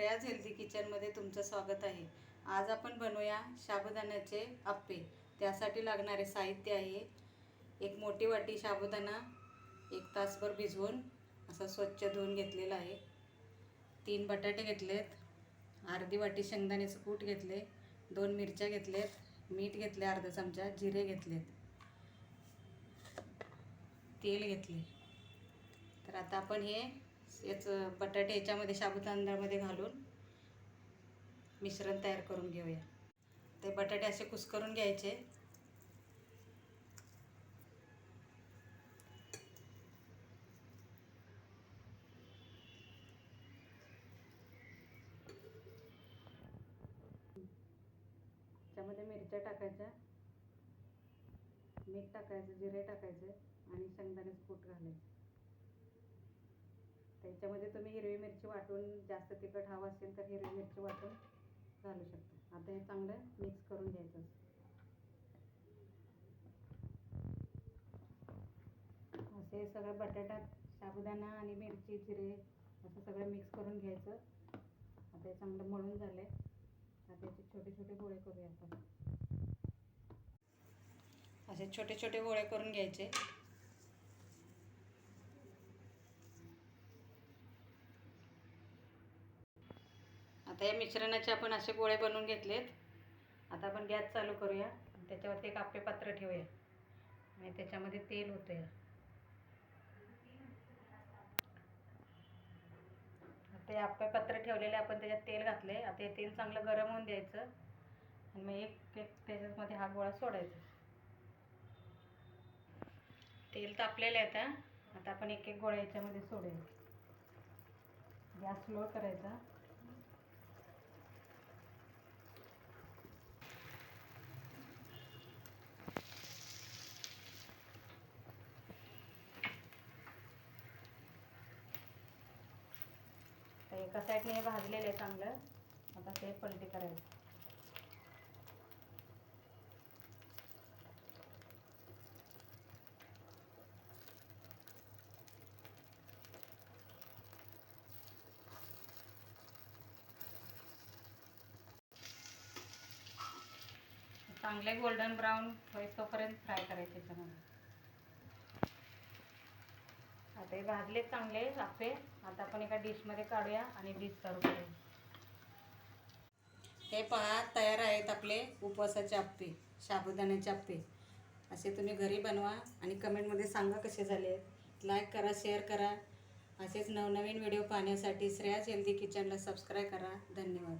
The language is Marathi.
श्रेयाज हेल्दी किचनमध्ये तुमचं स्वागत आहे. आज आपण बनवूया साबुदाण्याचे आप्पे. त्यासाठी लागणारे साहित्य आहे. एक मोठी वाटी साबुदाणा एक तासभर भिजवून असं स्वच्छ धुवून घेतलेला आहे. तीन बटाटे घेतलेत अर्धी वाटी शेंगदाण्याचं कूट घेतले दोन मिरच्या घेतलेत मीठ घेतले अर्धा चमचा जिरे घेतलेत. तेल घेतले. तर आता आपण हे याचं बटाटे याच्यामध्ये साबुदाण्यामध्ये घालून मिश्रण तयार करून घेऊया. ते बटाटे असे कुस्करून घ्यायचे. त्यामध्ये मिरच्या टाकायच्या. मीठ टाकायचं जिरे टाकायचं आणि शेंगदाण्याचं कूट घालायचं. त्याच्यामध्ये तुम्ही हिरवी मिरची वाटून जास्त तिखट हवं असेल तर हिरवी मिरची वाटून घालू शकता. आता हे चांगलं मिक्स करून घ्यायचं असे. सगळं बटाटा साबुदाणा आणि मिरची जिरे असं सगळं मिक्स करून घ्यायचं. आता हे चांगलं मळून झालं आहे आता याचे छोटे छोटे गोळे करूया आपण. असे छोटे छोटे गोळे करून घ्यायचे. आता या मिश्रणाचे आपण असे गोळे बनवून घेतलेत. आता आपण गॅस चालू करूया. आणि त्याच्यावरती एक आपले पात्र ठेवूया. आणि त्याच्यामध्ये तेल होतं ते आपले पत्र ठेवलेले आपण त्याच्यात तेल घातले आता हे तेल चांगलं गरम होऊन द्यायचं. आणि मग एक एक त्याच्यामध्ये हा गोळा सोडायचा. तेल तापलेलं आहे आता. आता आपण एक एक गोळा याच्यामध्ये सोडूया गॅस स्लो करायचा. तर एका साईडने हे भाजलेलं आहे चांगलं आता ते पलटी करायचं. चांगले गोल्डन ब्राऊन होईस्तोपर्यंत फ्राय करायचे त्याच्यामध्ये. आता हे भाजले चांगले आपे आता आपण एका डिशमध्ये काढूया आणि डिश सर्व करूया. हे पहा तयार आहेत आपले उपवासाचे आप्पे साबुदाण्याचे आप्पे असे तुम्ही घरी बनवा आणि कमेंटमध्ये सांगा कसे झाले. लाईक करा शेअर करा. असेच नवनवीन व्हिडिओ पाहण्यासाठी श्रेया हेल्दी किचनला सबस्क्राईब करा. धन्यवाद.